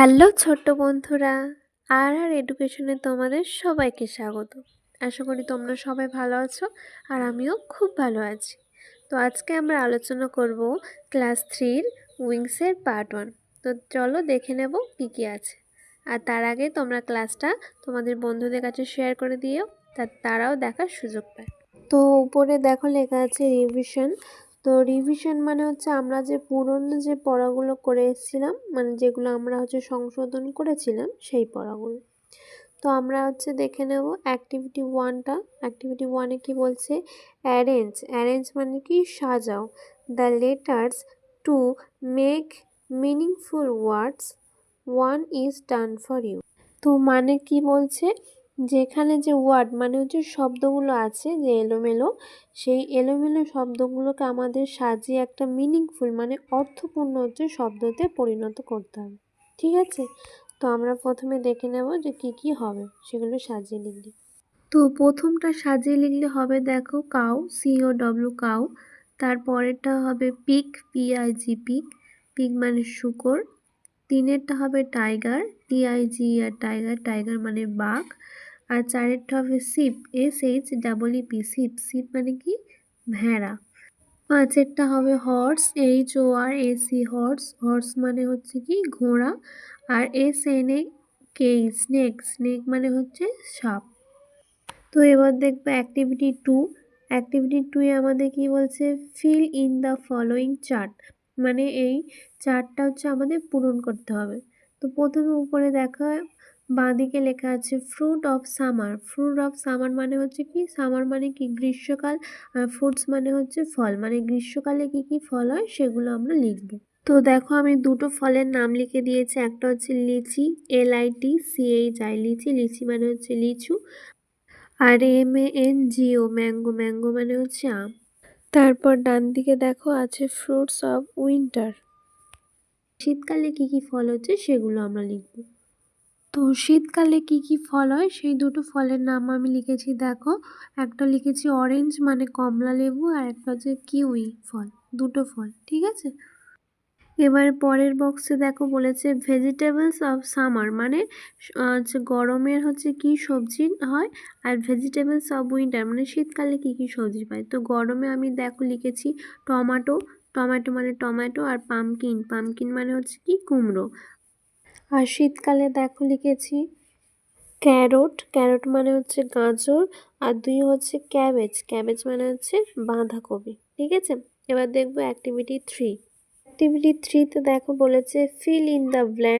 Hello ছোট্ট বন্ধুরা, আর আর এডুকেশনে তোমাদের সবাইকে স্বাগত। আশা করি তোমরা সবাই ভালো আছো আর আমিও খুব ভালো আছি। তো আজকে আমরা আলোচনা করব ক্লাস থ্রির উইংসের পার্ট ওয়ান। তো চলো দেখে নেব কী কী আছে। আর তার আগে তোমরা ক্লাসটা তোমাদের বন্ধুদের কাছে শেয়ার করে দিও, তা তারাও দেখার সুযোগ পায়। তো উপরে দেখো লেখা আছে রিভিশন তো রিভিশন মানে হচ্ছে আমরা যে পুরনো যে পড়াগুলো করে এসেছিলাম মানে যেগুলো আমরা হচ্ছে সংশোধন করেছিলাম, সেই পড়াগুলো। তো আমরা হচ্ছে দেখে নেব অ্যাক্টিভিটি ওয়ানটা অ্যাক্টিভিটি ওয়ানে কি বলছে? অ্যারেঞ্জ অ্যারেঞ্জ মানে কি? সাজাও। The letters to make meaningful words one is done for you তো মানে কি বলছে? যেখানে যে ওয়ার্ড মানে হচ্ছে শব্দগুলো আছে যে এলোমেলো, সেই এলোমেলো শব্দগুলোকে আমাদের সাজিয়ে একটা মিনিংফুল মানে অর্থপূর্ণ হচ্ছে শব্দতে পরিণত করতে হবে। ঠিক আছে? তো আমরা প্রথমে দেখে নেব যে কি কি হবে, সেগুলো সাজিয়ে লিখলি তো প্রথমটা সাজিয়ে লিখলে হবে দেখো কাউ সিও ডব্লিউ কাউ তারপরেরটা হবে পিক পিআইজি পিক পিক মানে শুকর, তিনেরটা হবে টাইগার টিআইজি আর টাইগার টাইগার মানে বাঘ আর চারেরটা হবে sheep S H double P sheep. Sheep মানে কি? ভেড়া। পাঁচেরটা হবে horse H O R A C horse. Horse মানে হচ্ছে কি? ঘোড়া। আর S N A K snake. Snake মানে হচ্ছে সাপ। তো এবার দেখব অ্যাক্টিভিটি টু। অ্যাক্টিভিটি টুয়ে আমাদের কি বলছে? Fill in the following chart. মানে এই চার্টটা হচ্ছে আমাদের পূরণ করতে হবে। তো প্রথমে উপরে দেখা বাঁদিকে লেখা আছে fruit of summer fruit of summer মানে হচ্ছে কি? সামার মানে কি? গ্রীষ্মকাল, আর ফ্রুটস মানে হচ্ছে ফল। মানে গ্রীষ্মকালে কি কি ফল হয় সেগুলো আমরা লিখব। তো দেখো, আমি দুটো ফলের নাম লিখে দিয়েছি। একটা হচ্ছে litchi L I T C H I litchi. Litchi মানে হচ্ছে লিচু। আর M A N G O mango. Mango মানে হচ্ছে আম। তারপর ডান দিকে দেখো, আছে ফ্রুটস অফ উইন্টার শীতকালে কি কি ফল হচ্ছে সেগুলো আমরা লিখব। তো শীতকালে কি কি ফল হয়? সেই দুটো ফলের নাম আমি লিখেছি, দেখো। একটা লিখেছি অরেঞ্জ মানে কমলা লেবু, আর একটা হচ্ছে কিউই ফল, দুটো ফল, ঠিক আছে? এবার পরের বক্সে দেখো বলেছে ভেজিটেবলস অফ সামার মানে হচ্ছে গরমের হচ্ছে কি সবজি হয়, আর ভেজিটেবলস অফ উইন্টার মানে শীতকালে কি কি সবজি পায়? তো গরমে আমি দেখো লিখেছি টমাটো টমেটো মানে টমেটো আর পামকিন পামকিন মানে হচ্ছে কি কুমড়ো। আর শীতকালে দেখো লিখেছি ক্যারোট ক্যারোট মানে হচ্ছে গাজর আর দুই হচ্ছে ক্যাবেজ। ক্যাবেজ মানে হচ্ছে বাঁধাকপি, ঠিক আছে? এবার দেখব অ্যাক্টিভিটি থ্রি অ্যাক্টিভিটি থ্রিতে দেখো বলেছে ফিল ইন দ্য ব্ল্যাঙ্ক